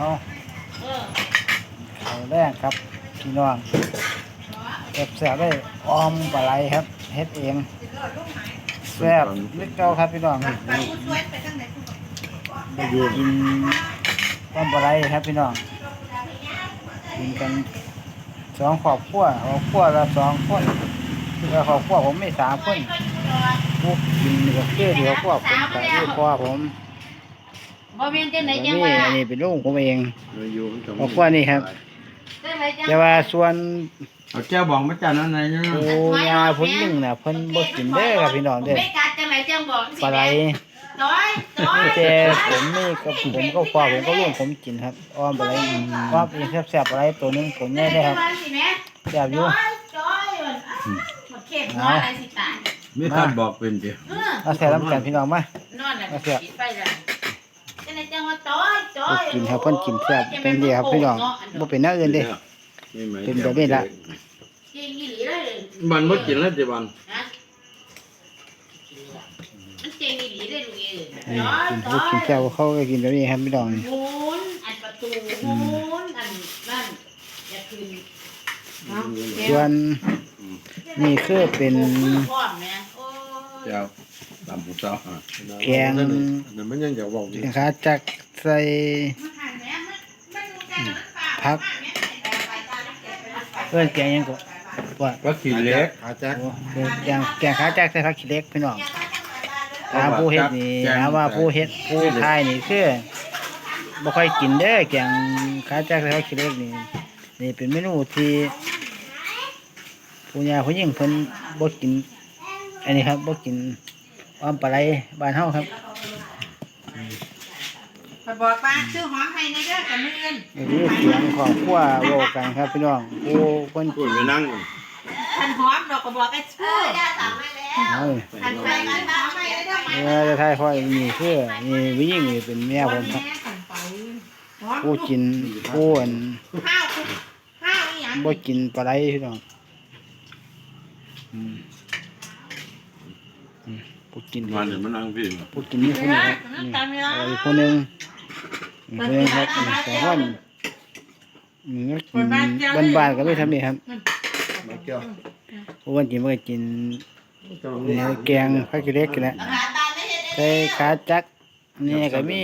เอาเอาแรกครับพี่น้องแซ่บได้ออมปลาไหลครับเฮ็ดเองแซ่บนิดเก่าครับพี่น้องได้อยู่กินออมปลาไหลครับพี่น้องกินกันสองครอบครัวครอบครัวละสองคนแล้วครอบครัวผมไม่สามคนพวกกินกับเพื่อเดียวครอบผมกับพี่พ่อผม บ่แม่นจังไหนอันจังนี้ว่าอันนี้เป็นลูกผมเองเราอยู่มันก็ครอบครัวนี่ครับ จังไหนจังแต่ว่าส่วนเอาแก้วบองมาจานนั้นไหนเนี่ยโอ้ยาพุ่นหนึ่งน่ะเพิ่นบ่กินเด้อครับพี่น้องเด้อไม่กัดจังไหนจังบอกสิปลาไหลจ้อยจ้อยนี่แต่ผมนี่กับผมก็พ่อผมก็ลูกผมกินครับอ้อมปลาไหลอ้อมเองแซ่บๆปลาไหลตัวหนึงผมใหญ่เลยครับสิแม่แซ่บอยู่จ้อยจ้อยหมดเข็มหัวอะไรสิตายไม่ทันบอกเป็นเดียวเออเอาแซ่บน้ำกันพี่น้องมานอนน่ะปิดไฟแล้ว กินครับเพิ่นกินแซ่บเป็นเดียวครับพี่น้องบ่เป็นแนวอื่นเด้เป็นแบบนี้ล่ะจริงอีหลีเลยมันไม่กินแล้วจีบันฮะมันจริงอีหลีเลยลูกเอ้ยนี่จ้อยกินจ้เขาอยกินแซ่บเขาก็กินแบบนี้ครับพี่น้องหมุนอันประตูหมุนอันนั่นอย่าคืนเนาะเดี๋ยวส่วนนี่คือเป็นพร้อมแม่โอ้ยเจ้า ตามผู้สาวแกง นั่นมันยังจะบอกอยู่นะคะจักใส่มันหันแม่มันมันรู้จักมันฝากพักเอิ้นแกงหยังก็ว่าก็ขี่เล็กอาจารย์โอ้คือแกงแกงขาจักใส่ผักขี้เหล็กพี่น้องถามผู้เฮ็ดนี่ถามว่าผู้เฮ็ดผู้ทายนี่คือบ่ค่อยกินเด้อแกงขาจักใส่ผักขี้เหล็กนี่นี่เป็นเมนูที่ผู้ย่าผู้หญิงเพิ่นบ่กิน อันนี้ครับบ่กิน อ้อมปลาไหลบ้านเฮาครับไปบอกป้าซื้อหอมให้ในเด้อกับมืออื่นนี่คือเสียงของครัวโวกันครับพี่น้องผู้เพิ่นพูดไปนั่งทันหอมดอกก็บอกไอ้ชื่อเอ้ยทันไปกันหอมให้ในเด้อเมื่อจะทายพ่อนี่คือนี่ผู้หญิงนี่เป็นเมียผมครับผู้กินผู้อันข้าวข้าวอีหยังบ่กินปลาไหลพี่น้องอืมอืม ผู้กินมาเดี๋ยวมานั่งพี่ผู้กินนี่คนหนึงครับนี่เอาอีกคนหนึงอีกคนหนึงครับนี่สองคนนี่ก็กินบ้านๆก็ไม่ทำนี่ครับมาแก้วผู้คนกินมันก็กินนี่แกงผักกะเล็กกันแหละอาหารตาไม่เห็นใส่ขาจักนี่ก็มี